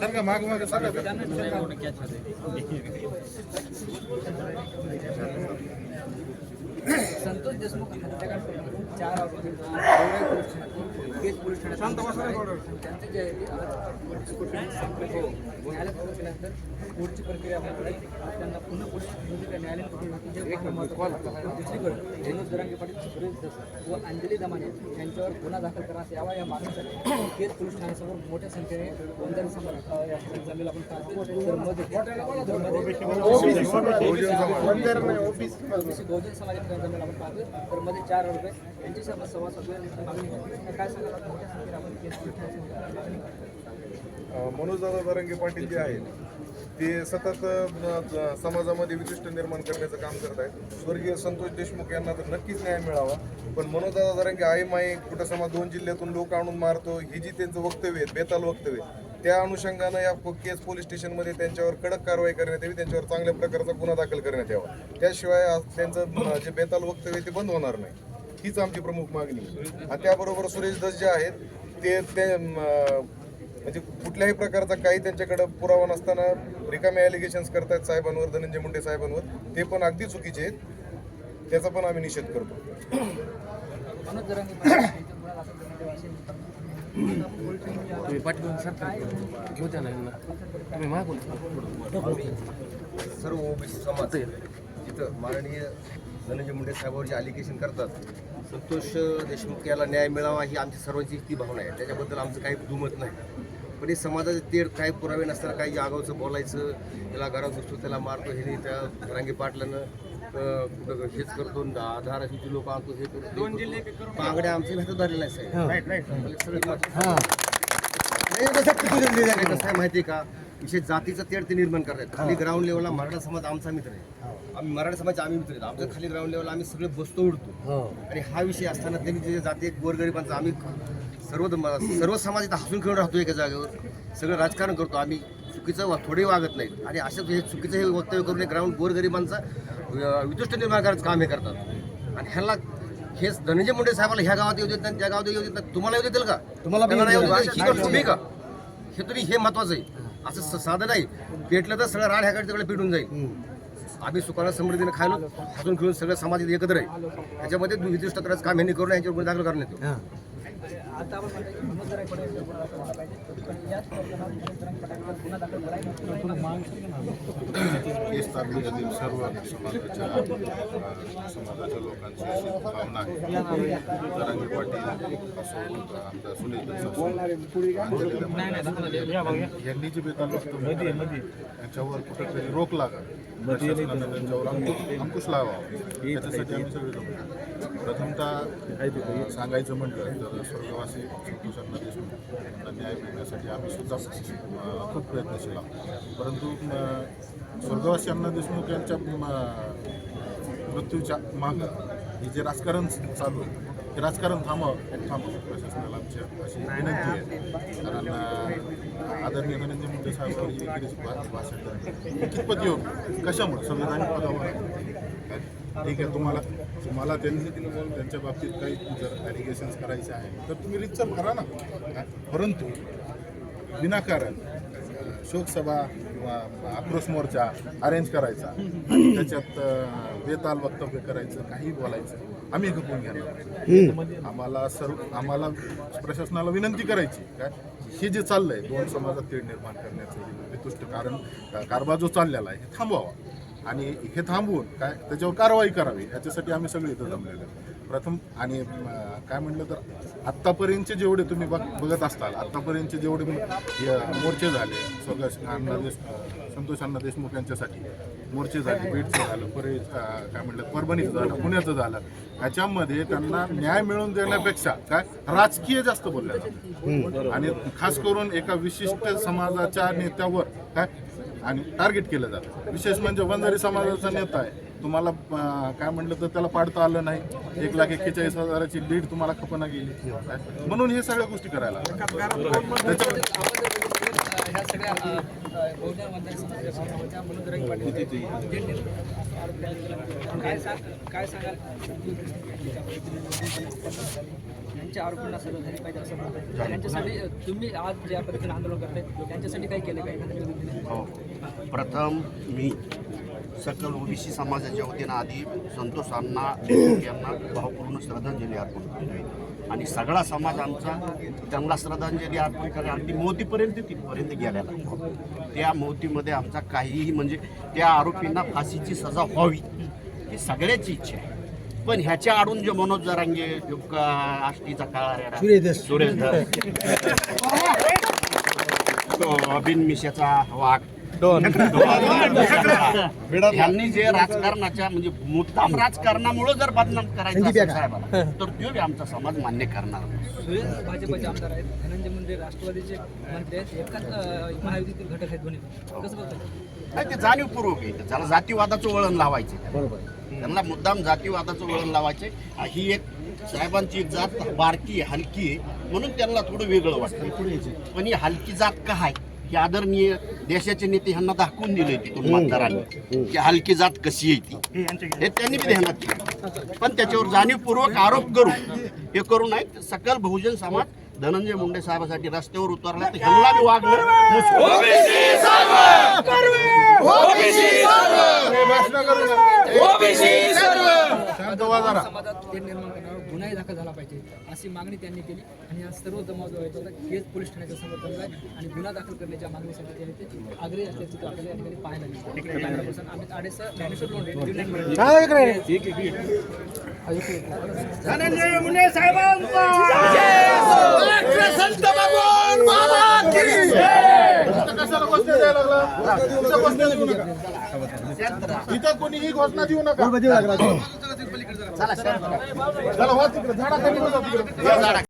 सरका माग माग सरका संतोष देशमुख हत्याकांड चार आरोपी केस पोलीस ठाण्यात त्यांचे जे आहे ते आज कोर्टाने सांगितलं. हो. न्यायालयात हजर केल्यानंतर कोर्टची प्रक्रिया होणार आज त्यांना पुन्हा पोलीस न्यायालयात न्यायालयीन कोठडीमध्ये जे महत्त्वाचं दुसरीकडे विनोद दरांगे पाटील सुरेश दस व अंजली दमाने यांच्यावर गुन्हा दाखल करण्यात यावा या मागणीसाठी केस पोलीस ठाण्यासमोर मोठ्या संख्येने वंदन समाज अ, जमेल आपण पाहतो तर मध्ये चार रुपये यांची आपण संवाद मागणी काय मनोजदादा दरंगे पाटील जे आहेत ते सतत समाजामध्ये विशिष्ट निर्माण करण्याचं काम करत आहेत. स्वर्गीय संतोष देशमुख यांना तर नक्कीच न्याय मिळावा. पण मनोजदादा दरंगे आई माई कुठं समाज दोन जिल्ह्यातून लोक आणून मारतो ही जी त्यांचं वक्तव्य आहे बेताल वक्तव्य त्या अनुषंगानं या केस पोलीस स्टेशनमध्ये त्यांच्यावर कडक कारवाई करण्यात यावी त्यांच्यावर चांगल्या प्रकारचा गुन्हा दाखल करण्यात यावा. त्याशिवाय त्यांचं जे बेताल वक्तव्य ते बंद होणार नाही. हीच आमची प्रमुख मागणी. आणि त्याबरोबर सुरेश दस जे आहेत ते ते म्हणजे कुठल्याही प्रकारचा काही त्यांच्याकडे पुरावा नसताना रिकामे ॲलिगेशन्स करतायत साहेबांवर धनंजय मुंडे साहेबांवर ते पण अगदी चुकीचे आहेत. त्याचा पण आम्ही निषेध करतो. सर्व ओबीसी समाज जिथं माननीय धनंजय मुंडे साहेबांवर जे अलिगेशन करतात संतोष देशमुख याला न्याय मिळावा ही आमची सर्वांची ती भावना आहे. त्याच्याबद्दल आमचं काही दुमत नाही. पण हे समाजाचे तेढ काही पुरावे नसताना काही आगावचं बोलायचं त्याला घरात घुसतो त्याला मारतो हे त्या रांगे पाटलानं अं, कुठं हेच करतो आधार अशी लोक आणतो हे करतो दोन जिल्हे बांगड्या आमचे भेटत साहेब. सगळे नाही, आहे माहिती आहे का? विशेष जातीचं तेढ ते निर्माण करतात खाली ग्राउंड लेवलला मराठा समाज आमचा मित्र आहे. आम्ही मराठा समाज आम्ही मित्र आहेत. आमच्या खाली ग्राउंड लेवलला आम्ही सगळे बसतो उडतो. आणि हा विषय असताना त्यांनी जे जाती गोरगरिबांचा आम्ही सर्व सर्व समाज इथं हसून खेळून राहतो एका जागेवर. सगळं राजकारण करतो आम्ही. चुकीचं वा- थोडे वागत नाहीत. आणि असं हे चुकीचं हे वक्तव्य करून ग्राउंड गोरगरिबांचा अं, वितुष्ट निर्माण करायचं काम हे करतात. आणि ह्याला हे धनंजय मुंडे साहेबाला ह्या गावात येऊ देत नाही त्या गावात येऊ देत नाही. तुम्हाला येऊ देतील का? तुम्हाला ही तुम्ही का? हे तरी हे महत्वाचं आहे. असं साधं नाही. पेटलं तर सगळं राड ह्याकडे तिकडे पेटून जाईल. आम्ही सुखाला समृद्धीने खायलो. हसून खेळून सगळं समाज एकत्र आहे. त्याच्यामध्ये विशिष्ट करायचं काम यांनी करून यांच्यावर गुन्हे दाखल करण्यात येतो. आता आपण केस तालुक्यातील सर्व समाजाच्या समाजाच्या लोकांची अशी भावना आहे. जरांगे पाटील असो आमदार सुनील असो, यांनी जे बेताल त्याच्यावर कुठेतरी रोक लागा. त्यांच्यावर अंकुश लावावा. याच्यासाठी आम्ही सगळे प्रथमतः सांगायचं म्हटलं तर स्वर्गवासी असे अण्णा देशमुख यांना न्याय मिळण्यासाठी आम्ही सुद्धा खूप प्रयत्नशील आहोत. परंतु अ, स्वर्गवासी अण्णा देशमुख यांच्या मृत्यूच्या मागं हे जे राजकारण चालू आहे हे राजकारण थांबावं थांबावं. प्रशासनाला आमची अशी विनंती आहे. कारण आदरणीय धनंजय मुंडे साहेबांनी जी भाषण कितपत योग कशामुळे? संविधानिक पदावर? ठीक आहे तुम्हाला तुम्हाला त्यांनी त्यांच्या बाबतीत काही जर ॲलिगेशन्स करायचे आहे तर तुम्ही रितसर भरा ना? परंतु विनाकारण शोकसभा किंवा आक्रोश मोर्चा अरेंज करायचा. त्याच्यात बेताल वक्तव्य करायचं काही बोलायचं आम्ही खपून घेणार आम्हाला सर्व आम्हाला प्रशासनाला विनंती करायची काय हे जे चाललंय दोन समाजात तेढ निर्माण करण्याचं हे वितुष्ट कारण कारभार जो चाललेला आहे हे थांबवावा. आणि हे थांबवून काय त्याच्यावर कारवाई करावी याच्यासाठी आम्ही सगळे इथं जमलेलो. प्रथम आणि काय म्हटलं तर आत्तापर्यंतचे जेवढे तुम्ही बघ बघत असताल आत्तापर्यंतचे जेवढे मोर्चे झाले स्वर्गश अण्णा देश संतोष अण्णा देशमुख यांच्यासाठी मोर्चे झाले बीडचं झालं परे काय म्हटलं परभणीचं झालं पुण्याचं झालं. याच्यामध्ये त्यांना न्याय मिळवून देण्यापेक्षा काय राजकीय जास्त बोलल्या जातं. आणि खास करून एका विशिष्ट समाजाच्या नेत्यावर काय आणि टार्गेट केलं जातं. विशेष म्हणजे वंजारी समाजाचा नेता आहे. तुम्हाला काय म्हटलं तर त्याला पाडता आलं नाही. एक लाख एक्केचाळीस हजाराची लीड तुम्हाला खपना गेली. म्हणून हे सगळ्या गोष्टी करायला काय सांगाल तुमच्या आरोपांना सगळं झाली पाहिजे असं म्हणतात. त्यांच्यासाठी तुम्ही आज ज्या पद्धतीने आंदोलन करताय त्यांच्यासाठी काय केलं काय हो. प्रथम मी सकल ओबीसी समाजाच्या वतीनं आधी संतोष अण्णा यांना भावपूर्ण श्रद्धांजली अर्पण करतो आणि सगळा समाज आमचा त्यांना श्रद्धांजली अर्पण करा अगदी मोतीपर्यंत तिथपर्यंत गेलेला त्या मोतीमध्ये आमचा काहीही म्हणजे त्या आरोपींना फाशीची सजा व्हावी ही सगळ्याची इच्छा आहे. पण ह्याच्या आडून जे मनोज जरांगे आष्टीचा काळा सुरेश धर. तो बिन मिशाचा वाघ. यांनी जे राजकारणाच्या म्हणजे मुद्दाम राजकारणामुळे जर बदनाम करायचं असेल साहेबाला तर तो बी आमचा समाज मान्य करणार नाही. सुरेश भाजपचे आमदार आहेत धनंजय मुंडे राष्ट्रवादीचे मंत्री आहेत. एकाच अं, महायुतीतील घटक आहेत दोन्ही. कसं बघताय? नाही ते जाणीवपूर्वक आहे. त्याला जातीवादाचं वळण लावायचे त्यांना मुद्दाम जातीवादाचं वळण लावायचे. ही एक साहेबांची एक जात बारकी हलकी आहे. म्हणून त्यांना थोडं वेगळं वाटतं. पण ही हलकी जात का आहे? की आदरणीय देशाचे नेते ह्यांना दाखवून दिले तिथून मतदारांनी की हलकी जात कशी आहे ती. हे त्यांनी बी ध्यानात ठेवलं. पण त्याच्यावर जाणीवपूर्वक आरोप करून हे करू नये सकल बहुजन समाज धनंजय मुंडे साहेबासाठी रस्त्यावर उतरला तर ह्यांना बी वागणं मुश्किल. समाजात ते निर्माण करण्यावर गुन्हाही दाखल झाला पाहिजे अशी मागणी त्यांनी केली. आणि हा सर्व जमाव जो आहे तो आता केज पोलीस ठाण्याच्या समोर जमला आहे. आणि गुन्हा दाखल करण्याच्या मागणीसाठी त्यांनी ते आग्रही असल्याची तो आपल्याला या ठिकाणी पाहायला मिळते. अमित ज्ञानेश्वर लोंढे युनियन मराठी. कशाला घोषणा द्यायला लागला? कुठं घोषणा देऊ नका. इथं कोणीही घोषणा देऊ नका. चला वा तिकडे. झाडाखाली बसा तिकडे.